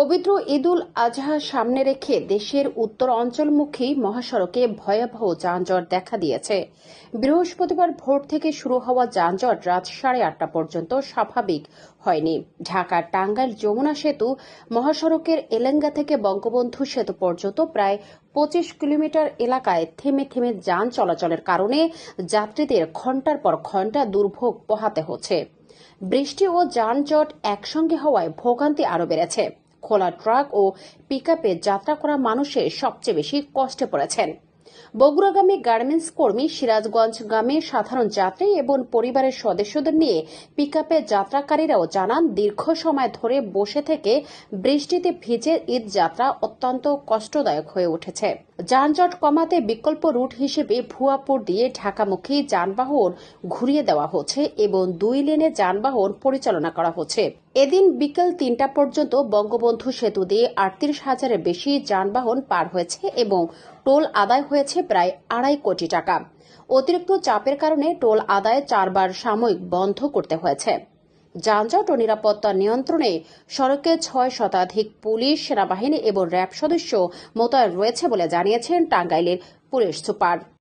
পবিত্র ঈদুল আজহা সামনে রেখে দেশের উত্তর অঞ্চলমুখী মহাসড়কে ভয়াবহ যানজট দেখা দিয়েছে। বৃহস্পতিবার ভোর থেকে শুরু হওয়া যানজট রাত সাড়ে আটটা পর্যন্ত স্বাভাবিক হয়নি। ঢাকার টাঙ্গাইল যমুনা সেতু, মহাসড়কের এলেঙ্গা থেকে বঙ্গবন্ধু সেতু পর্যন্ত প্রায় পঁচিশ কিলোমিটার এলাকায় থেমে থেমে যান চলাচলের কারণে যাত্রীদের ঘণ্টার পর ঘণ্টা দুর্ভোগ পোহাতে হচ্ছে। বৃষ্টি ও যানজট একসঙ্গে হওয়ায় ভোগান্তি আরও বেড়েছে। খোলা ট্রাক ও পিকআপে যাত্রা করা মানুষের সবচেয়ে বেশি কষ্টে পড়েছেন। বগুড়াগামী গার্মেন্টস কর্মী সিরাজগঞ্জগামী সাধারণ যাত্রী এবং পরিবারের সদস্যদের নিয়ে পিকআপে যাত্রাকারীরাও জানান, দীর্ঘ সময় ধরে বসে থেকে বৃষ্টিতে ভিজে ঈদ যাত্রা অত্যন্ত কষ্টদায়ক হয়ে উঠেছে। যানজট কমাতে বিকল্প রুট হিসেবে ভুয়াপুর দিয়ে ঢাকামুখী যানবাহন ঘুরিয়ে দেওয়া হচ্ছে এবং দুই লেনে যানবাহন পরিচালনা করা হচ্ছে। এদিন বিকেল তিনটা পর্যন্ত বঙ্গবন্ধু সেতু দিয়ে আটত্রিশ হাজারের বেশি যানবাহন পার হয়েছে এবং টোল আদায় হয়েছে প্রায় আড়াই কোটি টাকা। অতিরিক্ত চাপের কারণে টোল আদায় চারবার সাময়িক বন্ধ করতে হয়েছে। যানজট ও নিরাপত্তা নিয়ন্ত্রণে সড়কে ছয় শতাধিক পুলিশ, সেনাবাহিনী এবং র্যাব সদস্য মোতায়েন রয়েছে বলে জানিয়েছেন টাঙ্গাইলের পুলিশ সুপার।